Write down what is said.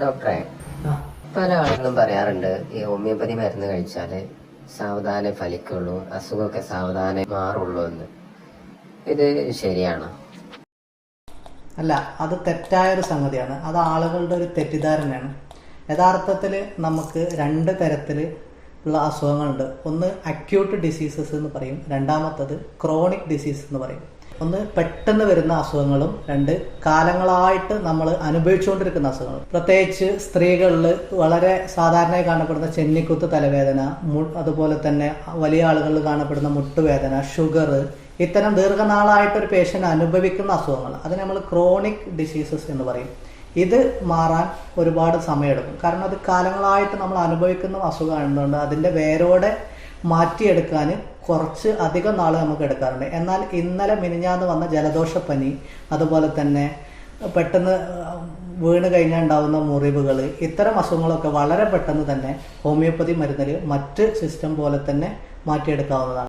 ഡോക്ടറെ പല ആളുകളും പറയാറുണ്ട് ഈ ഹോമിയോപ്പതി മരുന്ന് കഴിച്ചാൽ സാവധാനം ഫലിക്കുള്ളൂ അസുഖമൊക്കെ സാവധാനം മാറുള്ളൂ എന്ന്. ഇത് ശരിയാണോ? അല്ല അത് തെറ്റായ ഒരു സംഗതിയാണ്. അത് ആളുകളുടെ ഒരു തെറ്റിദ്ധാരണയാണ്. യഥാർത്ഥത്തിൽ നമുക്ക് രണ്ട് തരത്തിൽ ഉള്ള അസുഖങ്ങളുണ്ട്. ഒന്ന് അക്യൂട്ട് ഡിസീസസ് എന്ന് പറയും. രണ്ടാമത്തത് ക്രോണിക് ഡിസീസ് എന്ന് പറയും. ഒന്ന് പെട്ടെന്ന് വരുന്ന അസുഖങ്ങളും രണ്ട് കാലങ്ങളായിട്ട് നമ്മൾ അനുഭവിച്ചുകൊണ്ടിരിക്കുന്ന അസുഖങ്ങളും. പ്രത്യേകിച്ച് സ്ത്രീകളിൽ വളരെ സാധാരണയായി കാണപ്പെടുന്ന ചെന്നിക്കുത്ത് തലവേദന അതുപോലെ തന്നെ വലിയ ആളുകളിൽ കാണപ്പെടുന്ന മുട്ടുവേദന ഷുഗർ ഇത്തരം ദീർഘനാളായിട്ട് ഒരു പേഷ്യന്റ് അനുഭവിക്കുന്ന അസുഖങ്ങൾ. അത് നമ്മൾ ക്രോണിക് ഡിസീസസ് എന്ന് പറയും. ഇത് മാറാൻ ഒരുപാട് സമയമെടുക്കും. കാരണം അത് കാലങ്ങളായിട്ട് നമ്മൾ അനുഭവിക്കുന്ന അസുഖമായതുകൊണ്ട് അതിന്റെ വേരോടെ മാറ്റിയെടുക്കാൻ കുറച്ച് അധികം നാൾ നമുക്ക് എടുക്കാറുണ്ട്. എന്നാൽ ഇന്നലെ മിനിഞ്ഞാന്ന് വന്ന ജലദോഷപ്പനി അതുപോലെ തന്നെ പെട്ടെന്ന് വീണ് കഴിഞ്ഞാൽ ഉണ്ടാവുന്ന മുറിവുകൾ ഇത്തരം അസുഖങ്ങളൊക്കെ വളരെ പെട്ടെന്ന് തന്നെ ഹോമിയോപ്പതി മരുന്നിൽ മറ്റ് സിസ്റ്റം പോലെ തന്നെ മാറ്റിയെടുക്കാവുന്നതാണ്.